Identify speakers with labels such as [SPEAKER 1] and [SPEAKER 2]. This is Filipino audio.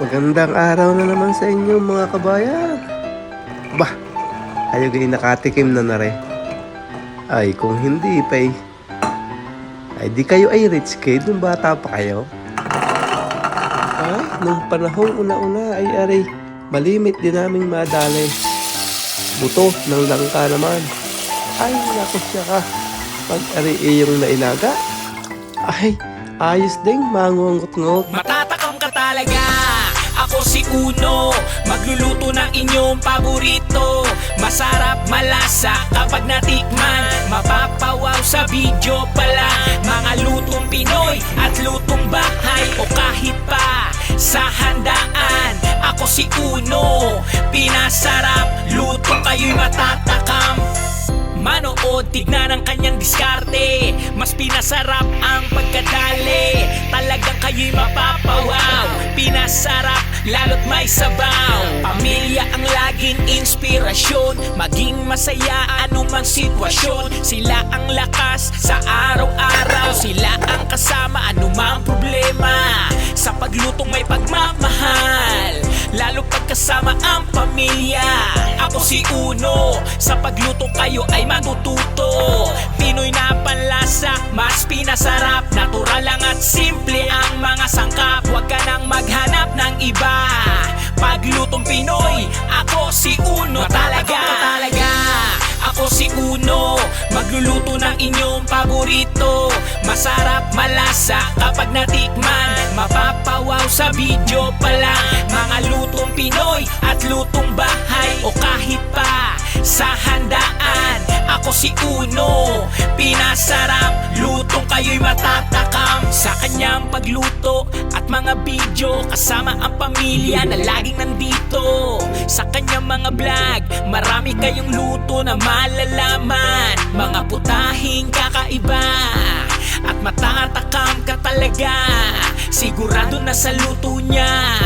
[SPEAKER 1] Magandang araw na naman sa inyo mga kabayan. Bah, kayo gay nakatikim na na rin. Ay, kung hindi pa. Ay, di kayo ay rich kid nung bata pa kayo. Ay, nung panahong una-una ay aray, malimit din naming madali. Buto ng langka naman. Ay, naku siya ka. Pag ari iyong nailaga. Ay, ayos ding mangungot-ngot.
[SPEAKER 2] Matatakam ka talaga Ako si Uno. Magluluto ng inyong paborito. Masarap malasa kapag natikman. Mapapawaw sa video pala. Mga lutong Pinoy at lutong bahay. O kahit pa sa handaan Ako si Uno. Pinasarap Luto kayo'y matatakam. Manood, tignan ang kanyang diskarte. Mas pinasarap ang pagkadali. Talagang kayo'y mapapawaw. Pinasarap, lalo't may sabaw. Pamilya ang laging inspirasyon. Maging masaya anumang sitwasyon. Sila ang lakas sa araw-araw. Sila ang kasama anumang problema. Sa paglutong may pagmamahal Lalo pagkasama ang pamilya. Ako si Uno Sa pagluto kayo ay matututo. Pinoy na panlasa Mas pinasarap Uno Magluluto ng inyong paborito. Masarap malasa kapag natikman. Mapapawaw sa video pa lang Mga lutong Pinoy at lutong bahay. O kahit pa sa handaan Ako si Uno. Pinasarap Lutong kayo'y matatakam. Sa kanyang pagluto At mga video Kasama ang pamilya na laging nandito mga vlog Marami kayong luto na malalaman. Mga putahing kakaiba At matatakam ka talaga. Sigurado na sa luto niya